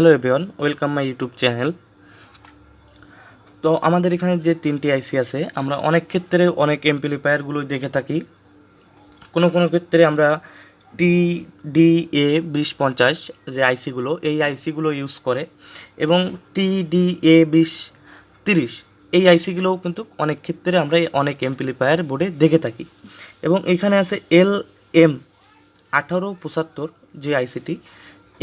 Hello everyone, welcome my YouTube channel. তো আমাদের এখানে যে তিনটি আইসি আছে, আমরা অনেক ক্ষেত্রে অনেক এমপ্লিফায়ারগুলো দেখে থাকি। কোনো কোনো ক্ষেত্রে আমরা টি, ডি, এ, বিশ, পঞ্চাশ যে আইসিগুলো এই আইসিগুলো ইউজ করে এবং টি, ডি, এ, বিশ, তিরিশ, এই আইসিগুলোও কিন্তু অনেক ক্ষেত্রে আমরা অনেক এমপ্লিফায়ার বোর্ডে দেখে থাকি। এবং এখানে আছে এল এম আঠারো পঁচাত্তর যে আইসিটি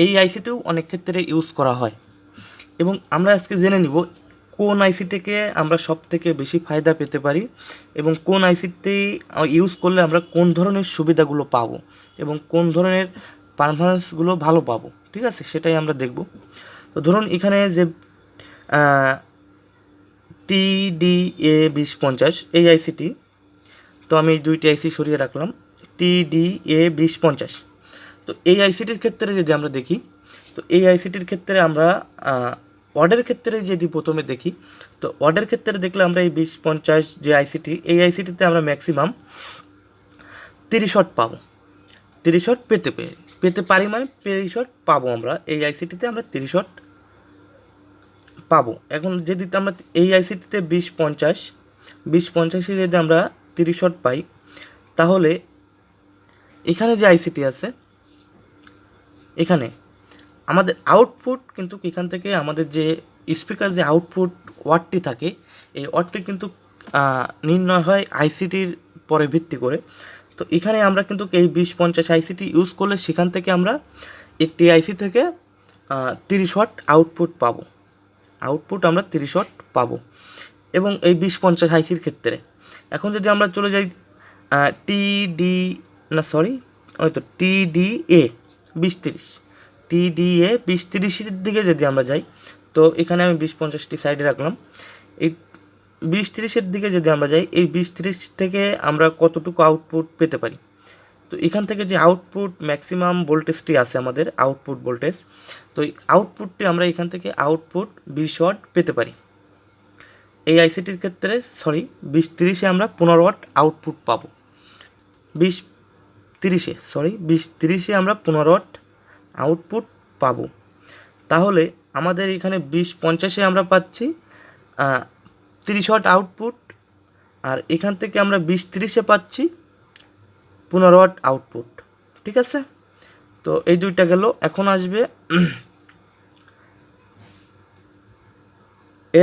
এই আইসিটিও অনেক ক্ষেত্রে ইউজ করা হয়। এবং আমরা আজকে জেনে নিব কোন আইসিটিকে আমরা সব থেকে বেশি ফায়দা পেতে পারি এবং কোন আইসিটি ইউজ করলে আমরা কোন ধরনের সুবিধাগুলো পাব এবং কোন ধরনের পারফরমেন্সগুলো ভালো পাবো, ঠিক আছে? সেটাই আমরা দেখব। তো ধরুন এখানে যে টি ডি এ বিশ পঞ্চাশ এই আইসিটি তো আমি দুইটি আইসি সরিয়ে রাখলাম। টি ডি এ বিশ পঞ্চাশ তো এই আইসিটির ক্ষেত্রে যদি আমরা দেখি, তো এই আইসিটির ক্ষেত্রে আমরা ওয়ার্ডের ক্ষেত্রে যদি প্রথমে দেখি, তো ওয়ার্ডের ক্ষেত্রে দেখলে আমরা এই বিশ পঞ্চাশ যে আইসিটি এই আইসিটিতে আমরা ম্যাক্সিমাম তিরিশ শট পাবো। তিরিশ শট পেতে পেয়ে পেতে পারি মানে তিরিশ শট পাবো আমরা। এই আইসিটিতে আমরা তিরিশ শট পাবো। এখন যদি আমরা এই আইসিটিতে বিশ পঞ্চাশ, বিশ পঞ্চাশে যদি আমরা তিরিশ শট পাই, তাহলে এখানে যে আইসিটি আছে এখানে। আমাদের আউটপুট কিন্তু এখান থেকে আমাদের যে স্পিকার যে আউটপুট ওয়ার্ডটি থাকে, এই ওয়ার্ডটি কিন্তু নির্ণয় হয় আইসিটির পরে ভিত্তি করে। তো এখানে আমরা কিন্তু এই বিশ পঞ্চাশ আইসিটি ইউজ করলে সেখান থেকে আমরা একটি আইসি থেকে তিরিশ ওয়াট আউটপুট পাবো। আউটপুট আমরা তিরিশ ওয়াট পাবো। এবং এই বিশ পঞ্চাশ আইসির ক্ষেত্রে। এখন যদি আমরা চলে যাই টি ডি না সরি ওই তো টি ডি এ বিশ ডি এ বিশ তিরিশের দিকে যদি আমরা যাই, তো এখানে আমি বিশ পঞ্চাশটি সাইডে রাখলাম। এই বিশ তিরিশের দিকে যদি আমরা যাই, এই বিশ তিরিশ থেকে আমরা কতটুকু আউটপুট পেতে পারি? তো এখান থেকে যে আউটপুট ম্যাক্সিমাম ভোল্টেজটি আছে আমাদের, আউটপুট ভোল্টেজ, তো এই আউটপুটটি আমরা এখান থেকে আউটপুট বিশ ওয়াট পেতে পারি। এই আইসিটির ক্ষেত্রে, সরি, বিশ তিরিশে আমরা পনেরো ওয়াট আউটপুট পাবো। বিশ তিরিশে সরি বিশ, তিরিশে আমরা পনেরো আউটপুট পাবো। তাহলে আমাদের এখানে বিশ, পঞ্চাশে আমরা পাচ্ছি তিরিশ ওয়াট আউটপুট আর এখান থেকে আমরা বিশ, তিরিশে পাচ্ছি পনেরো আউটপুট ঠিক আছে? তো এই দুইটা গেল, এখন আসবে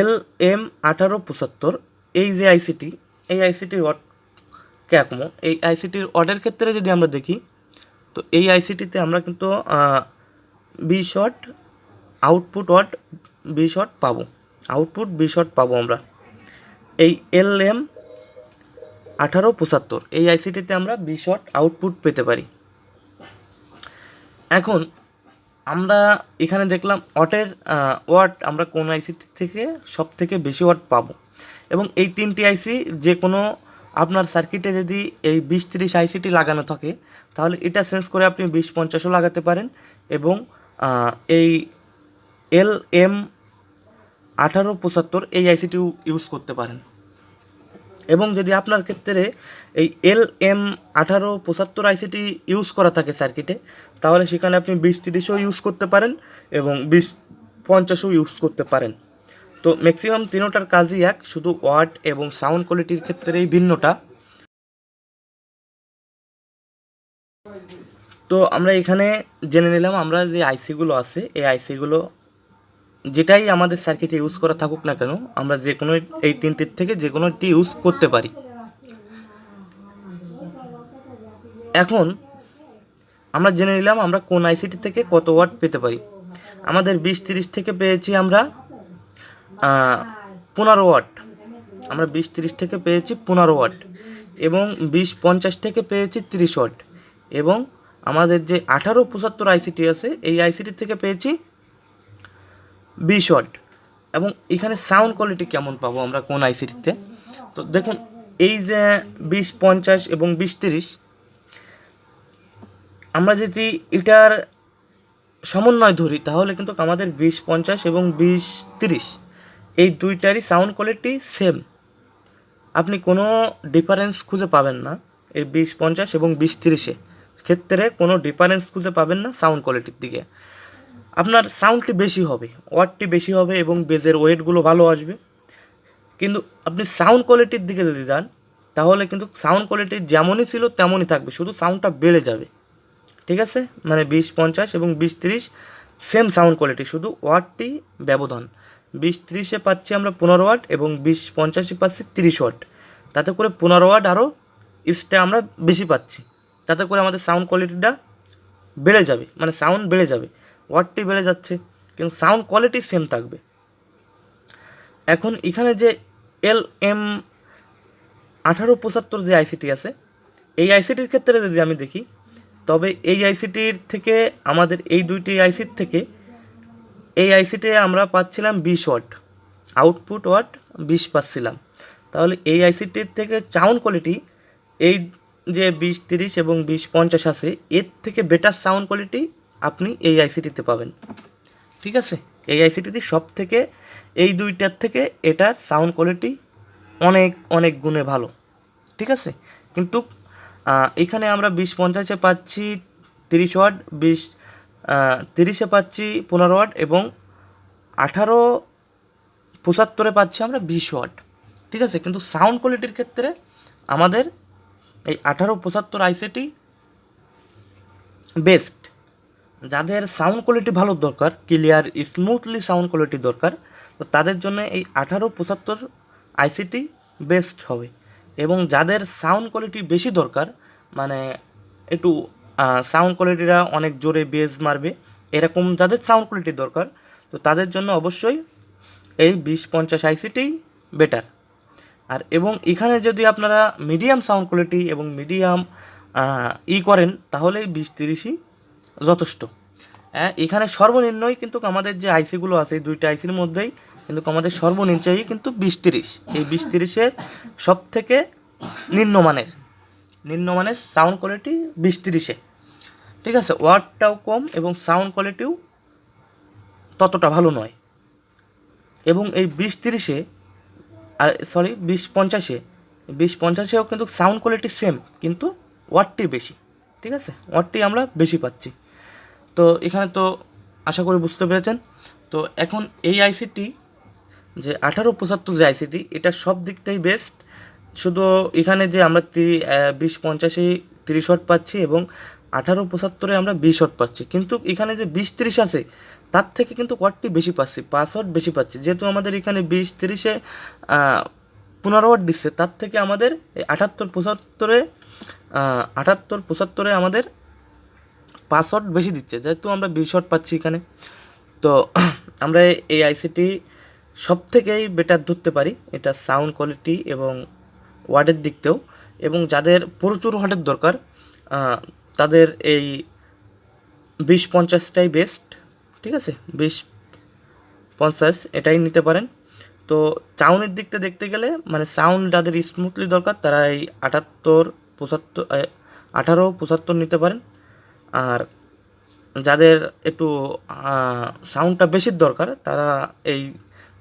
এল এম আঠারো পঁচাত্তর, এই যে আইসিটি এই আইসিটির ক্যাকমো এই আইসিটির অর্ডের ক্ষেত্রে যদি আমরা দেখি, তো এই আইসিটিতে আমরা কিন্তু বিশ ওয়াট আউটপুট ওয়াট বিশ ওয়াট পাবো। আউটপুট বিশ ওয়াট পাবো আমরা। এই এল এম আঠারো পঁচাত্তর, এই আইসিটিতে আমরা বিশ ওয়াট আউটপুট পেতে পারি। এখন আমরা এখানে দেখলাম ওয়াটের ওয়াট আমরা কোন আইসিটি থেকে সব থেকে বেশি ওয়াট পাবো। এবং এই তিনটি আইসি যে কোনো আপনার সার্কিটে যদি এই বিশ তিরিশ আইসিটি লাগানো থাকে, তাহলে এটা চেঞ্জ করে আপনি বিশ পঞ্চাশও লাগাতে পারেন এবং এই এল এম আঠারো পঁচাত্তর এই আইসিটিও ইউজ করতে পারেন। এবং যদি আপনার ক্ষেত্রে এই এল এম আঠারো পঁচাত্তর আইসিটি ইউজ করা থাকে সার্কিটে তাহলে সেখানে আপনি বিশ তিরিশও ইউজ করতে পারেন এবং বিশ পঞ্চাশও ইউজ করতে পারেন। তো ম্যাক্সিমাম তিনোটার কাজই এক, শুধু ওয়াট এবং সাউন্ড কোয়ালিটির ক্ষেত্রেই ভিন্নটা। তো আমরা এখানে জেনে নিলাম আমরা যে আইসিগুলো আছে, এই আইসিগুলো যেটাই আমাদের সার্কিটে ইউজ করা থাকুক না কেন, আমরা যে কোনো এই তিনটির থেকে যে কোনো একটি ইউজ করতে পারি। এখন আমরা জেনে নিলাম আমরা কোন আইসিটি থেকে কত ওয়াট পেতে পারি। আমাদের বিশ তিরিশ থেকে পেয়েছি আমরা পনেরো ওয়াট। আমরা বিশ তিরিশ থেকে পেয়েছি পনেরো ওয়াট এবং বিশ পঞ্চাশ থেকে পেয়েছি তিরিশ ওয়াট এবং আমাদের যে আঠারো পঁচাত্তর আইসিটি আছে, এই আইসিটি থেকে পেয়েছি বিশ ওয়াট। এবং এখানে সাউন্ড কোয়ালিটি কেমন পাবো আমরা কোন আইসিটিতে তো দেখুন, এই যে বিশ পঞ্চাশ এবং বিশ তিরিশ, আমরা যদি এটার সমন্বয় ধরি, তাহলে কিন্তু আমাদের বিশ পঞ্চাশ এবং বিশ তিরিশ এই দুইটারই সাউন্ড কোয়ালিটি সেম আপনি কোনো ডিফারেন্স খুঁজে পাবেন না এই বিশ পঞ্চাশ এবং বিশ তিরিশে। ক্ষেত্রে কোনো ডিফারেন্স খুঁজে পাবেন না সাউন্ড কোয়ালিটির দিকে। আপনার সাউন্ডটি বেশি হবে ওয়াটটি বেশি হবে এবং বেজের ওয়েটগুলো ভালো আসবে। কিন্তু আপনি সাউন্ড কোয়ালিটির দিকে যদি যান, তাহলে কিন্তু সাউন্ড কোয়ালিটি যেমনই ছিল তেমনই থাকবে, শুধু সাউন্ডটা বেড়ে যাবে। ঠিক আছে? মানে বিশ পঞ্চাশ এবং বিশ তিরিশ সেম সাউন্ড কোয়ালিটি শুধু ওয়াটটি ব্যবধান। বিশ তিরিশে পাচ্ছি আমরা পনেরো ওয়াট এবং বিশ পঞ্চাশে পাচ্ছি তিরিশ ওয়াট। তাতে করে পনেরো ওয়াট আরও ইস্টে আমরা বেশি পাচ্ছি। তাতে করে আমাদের সাউন্ড কোয়ালিটিটা বেড়ে যাবে মানে সাউন্ড বেড়ে যাবে, ওয়াটটি বেড়ে যাচ্ছে, কিন্তু সাউন্ড কোয়ালিটি সেম থাকবে। এখন এখানে যে এল এম আঠারো পঁচাত্তর যে আইসিটি আছে, এই আইসিটির ক্ষেত্রে যদি আমি দেখি, তবে এই আইসিটির থেকে আমাদের এই দুইটি আইসির থেকে এই আইসিতে আমরা পাচ্ছিলাম বিশ ওয়াট। আউটপুট ওয়াট বিশ পাচ্ছিলাম। তাহলে এই আইসিটির থেকে সাউন্ড কোয়ালিটি এই যে বিশ, তিরিশ এবং বিশ, পঞ্চাশ আছে, এর থেকে বেটার সাউন্ড কোয়ালিটি আপনি এই আইসিটিতে পাবেন। ঠিক আছে? এই আইসিটিতে সব থেকে এই দুইটার থেকে এটার সাউন্ড কোয়ালিটি অনেক অনেক গুণে ভালো। ঠিক আছে? কিন্তু এখানে আমরা বিশ, পঞ্চাশে পাচ্ছি তিরিশ ওয়াট, বিশ তিরিশে পাচ্ছি পনেরো ওয়াট এবং আঠারো পঁচাত্তরে পাচ্ছি আমরা বিশ ওয়াট। ঠিক আছে? কিন্তু সাউন্ড কোয়ালিটির ক্ষেত্রে আমাদের এই আঠারো পঁচাত্তর আইসিটি বেস্ট যাদের সাউন্ড কোয়ালিটি ভালো দরকার ক্লিয়ার স্মুথলি সাউন্ড কোয়ালিটি দরকার, তো তাদের জন্য এই আঠারো পঁচাত্তর আইসিটি বেস্ট হবে। এবং যাদের সাউন্ড কোয়ালিটি বেশি দরকার মানে একটু সাউন্ড কোয়ালিটিটা অনেক জোরে বেজ মারবে। এরকম যাদের সাউন্ড কোয়ালিটি দরকার, তো তাদের জন্য অবশ্যই এই বিশ পঞ্চাশ আইসিটি বেটার আর এবং এখানে যদি আপনারা মিডিয়াম সাউন্ড কোয়ালিটি এবং মিডিয়াম ই করেন, তাহলে বিশ তিরিশই যথেষ্ট। হ্যাঁ এখানে সর্বনিম্নই কিন্তু আমাদের যে আইসিগুলো আছে দুইটা আইসির মধ্যেই কিন্তু আমাদের সর্বনিম্নই কিন্তু বিশ তিরিশ। এই বিশ তিরিশের সব থেকে নিম্নমানের। নিম্নমানের সাউন্ড কোয়ালিটি বিশ তিরিশে। ঠিক আছে? ওয়ার্ডটাও কম এবং সাউন্ড কোয়ালিটিও ততটা ভালো নয়। এবং এই বিশ তিরিশে, আর সরি বিশ পঞ্চাশে, বিশ পঞ্চাশেও কিন্তু সাউন্ড কোয়ালিটি সেম কিন্তু ওয়াটটি বেশি। ঠিক আছে? ওয়াটটি আমরা বেশি পাচ্ছি। তো এখানে তো আশা করি বুঝতে পেরেছেন। তো এখন এই আইসিটি যে আঠারো পঁচাত্তর যে আইসিটি এটা সব দিকটাই বেস্ট শুধু এখানে যে আমরা বিশ পঞ্চাশে তিরিশ শট পাচ্ছি এবং আঠারো পঁচাত্তরে আমরা বিশ শট পাচ্ছি। কিন্তু এখানে যে বিশ তিরিশ আছে তার থেকে কিন্তু ওয়াটটি বেশি পাচ্ছি পাঁচ ওয়াট বেশি পাচ্ছি। যেহেতু আমাদের এখানে বিশ তিরিশে পনেরো ওয়াট দিচ্ছে তার থেকে আমাদের আটাত্তর পঁচাত্তরে আহ, আটাত্তর পঁচাত্তরে আমাদের পাঁচ ওয়াট বেশি দিচ্ছে। যেহেতু আমরা বিশ শট পাচ্ছি এখানে। তো আমরা এই আইসিটি সব থেকেই বেটার ধরতে পারি। এটা সাউন্ড কোয়ালিটি এবং ওয়ার্ডের দিকতেও এবং যাদের প্রচুর ওয়াটের দরকার তাদের এই বিশ পঞ্চাশটাই বেস্ট ঠিক আছে? বিশ পঞ্চাশ এটাই নিতে পারেন। তো সাউন্ডের দিকটা দেখতে গেলে মানে সাউন্ড যাদের স্মুথলি দরকার, তারা এই আটাত্তর, পঁচাত্তর আঠারো, পঁচাত্তর নিতে পারেন। আর যাদের একটু সাউন্ডটা বেশি দরকার, তারা এই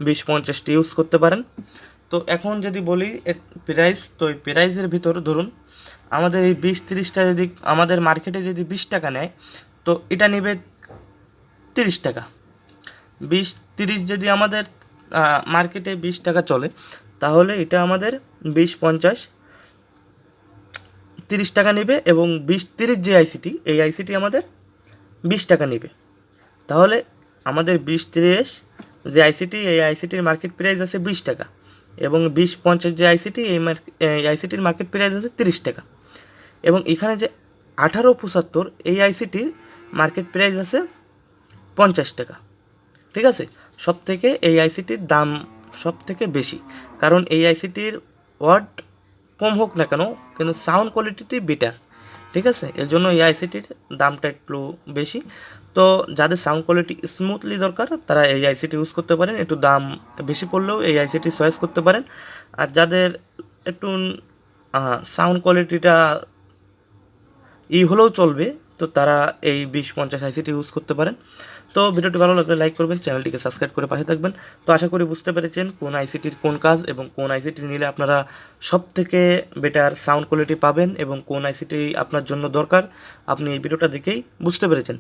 বিশ পঞ্চাশটি ইউজ করতে পারেন। তো এখন যদি বলি প্রাইস তো এই প্রাইসের ভিতর ধরুন, আমাদের এই বিশ তিরিশটা যদি, আমাদের মার্কেটে যদি বিশ টাকা নেয়, তো এটা নেবে তিরিশ টাকা। বিশ তিরিশ যদি আমাদের মার্কেটে বিশ টাকা চলে, তাহলে এটা আমাদের বিশ পঞ্চাশ, তিরিশ টাকা নেবে এবং বিশ তিরিশ যে আইসিটি এই আইসিটি আমাদের বিশ টাকা নেবে। তাহলে আমাদের বিশ তিরিশ যে আইসিটি এই আইসিটির মার্কেট প্রাইস আছে বিশ টাকা। এবং বিশ পঞ্চাশ যে আইসিটি এই আইসিটির মার্কেট প্রাইস আছে তিরিশ টাকা। এবং এখানে যে আঠারো পঁচাত্তর, এই আইসিটির মার্কেট প্রাইস আছে পঞ্চাশ টাকা। ঠিক আছে? সব থেকে এই আইসিটির দাম সব থেকে বেশি। কারণ এই আইসিটির ওয়ার্ড কম হোক না কেন, কিন্তু সাউন্ড কোয়ালিটিটি বেটার ঠিক আছে? এর জন্য এই আইসিটির দামটা একটু বেশি। তো যাদের সাউন্ড কোয়ালিটি স্মুথলি দরকার, তারা এই আইসিটি ইউজ করতে পারেন। একটু দাম বেশি পড়লেও এই আইসিটি চয়েস করতে পারেন। আর যাদের একটু সাউন্ড কোয়ালিটিটা ই হলেও চলবে তো তারা এই বিশ পঞ্চাশ আইসিটি ইউজ করতে পারেন। তো ভিডিওটি ভালো লাগলে লাইক করবেন চ্যানেলটিকে সাবস্ক্রাইব করে পাশে থাকবেন। তো আশা করি বুঝতে পেরেছেন কোন আইসিটির কোন কাজ এবং কোন আইসিটি নিলে আপনারা সব থেকে বেটার সাউন্ড কোয়ালিটি পাবেন এবং কোন আইসিটি আপনার জন্য দরকার। আপনি এই ভিডিওটা দেখেই বুঝতে পেরেছেন।